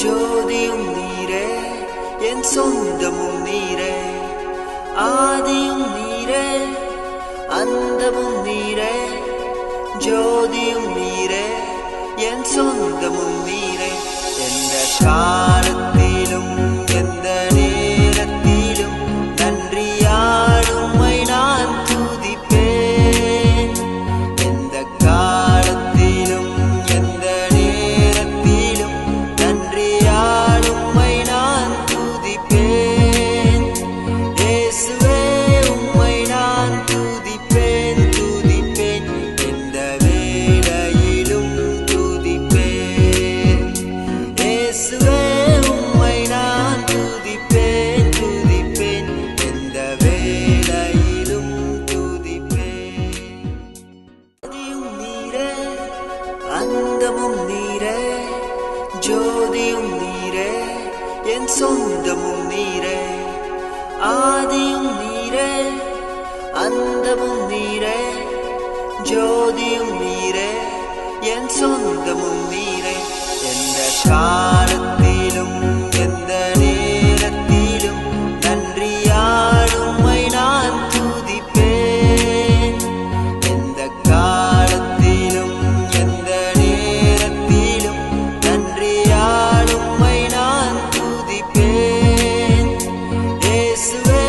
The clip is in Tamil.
ஜோதியும் நீரே என் சொந்தமும் நீரே ஆதியும் நீரே அந்தமும் நீரே ஜோதியும் நீரே என் சொந்தமும் நீரே எந்த கா சொந்தமும் நீரே ஆதியும் நீரே அந்தமும் நீரே ஜோதியும் நீரே என் சொந்தமும் நீரே. எந்த கா this love.